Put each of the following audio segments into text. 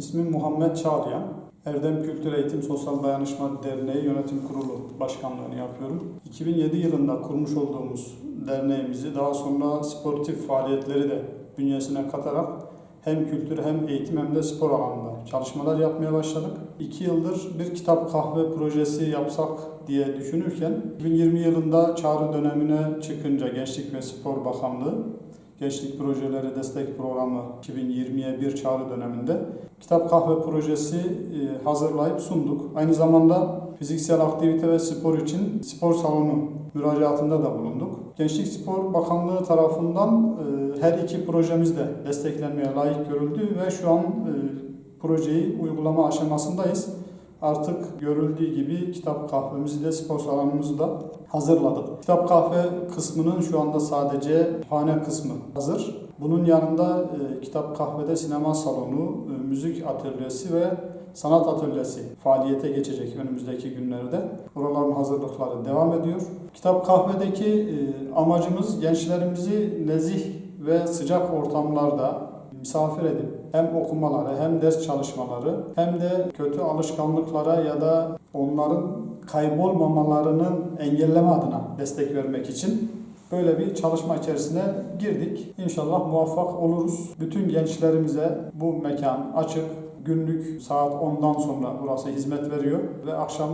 İsmim Muhammed Çağlayan. Erdem Kültür Eğitim Sosyal Dayanışma Derneği Yönetim Kurulu Başkanlığını yapıyorum. 2007 yılında kurmuş olduğumuz derneğimizi daha sonra sportif faaliyetleri de bünyesine katarak hem kültür hem eğitim hem de spor alanında çalışmalar yapmaya başladık. İki yıldır bir kitap kahve projesi yapsak diye düşünürken 2020 yılında çağrı dönemine çıkınca Gençlik ve Spor Bakanlığı Gençlik Projeleri Destek Programı 2020'ye bir çağrı döneminde kitap kahve projesi e, hazırlayıp sunduk. Aynı zamanda fiziksel aktivite ve spor için spor salonu müracaatında da bulunduk. Gençlik Spor Bakanlığı tarafından e, her iki projemiz de desteklenmeye layık görüldü ve şu an e, projeyi uygulama aşamasındayız. Artık görüldüğü gibi kitap kahvemizi de spor salonumuzu da hazırladık. Kitap kahve kısmının şu anda sadece hane kısmı hazır. Bunun yanında e, kitap kahvede sinema salonu, e, müzik atölyesi ve sanat atölyesi faaliyete geçecek önümüzdeki günlerde. Buraların hazırlıkları devam ediyor. Kitap kahvedeki e, amacımız gençlerimizi nezih ve sıcak ortamlarda misafir edip hem okumaları hem ders çalışmaları hem de kötü alışkanlıklara ya da onların kaybolmamalarının engelleme adına destek vermek için böyle bir çalışma içerisine girdik. İnşallah muvaffak oluruz. Bütün gençlerimize bu mekan açık. Günlük saat 10'dan sonra burası hizmet veriyor ve akşam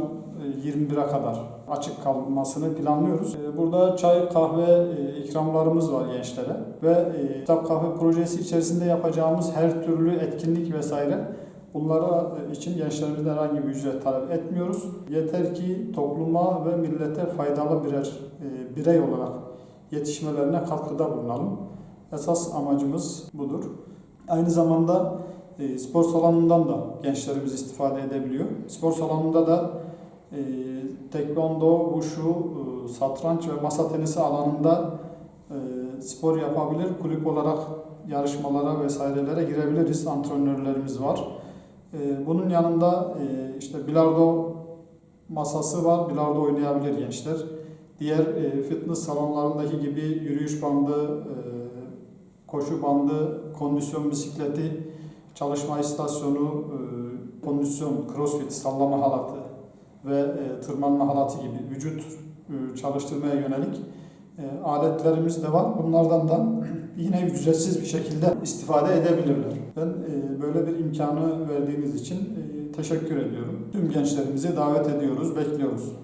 e, 21'e kadar açık kalmasını planlıyoruz. E, Burada çay, kahve e, ikramlarımız var gençlere ve e, kitap kahve projesi içerisinde yapacağımız her türlü etkinlik vesaire Bunlara için gençlerimizden herhangi bir ücret talep etmiyoruz. Yeter ki topluma ve millete faydalı birer birey olarak yetişmelerine katkıda bulunalım. Esas amacımız budur. Aynı zamanda e, spor salonundan da gençlerimiz istifade edebiliyor. Spor salonunda da e, tekvando, wushu, e, satranç ve masa tenisi alanında e, spor yapabilir. Kulüp olarak yarışmalara vesairelere girebiliriz. Antrenörlerimiz var. Ee, Bunun yanında e, işte bilardo masası var. Bilardo oynayabilir gençler. Diğer e, fitness salonlarındaki gibi yürüyüş bandı, e, koşu bandı, kondisyon bisikleti, çalışma istasyonu, e, kondisyon, crossfit, sallama halatı ve e, tırmanma halatı gibi vücut e, çalıştırmaya yönelik aletlerimiz de var. Bunlardan da yine ücretsiz bir şekilde istifade edebilirler. Ben böyle bir imkanı verdiğiniz için teşekkür ediyorum. Tüm gençlerimizi davet ediyoruz, bekliyoruz.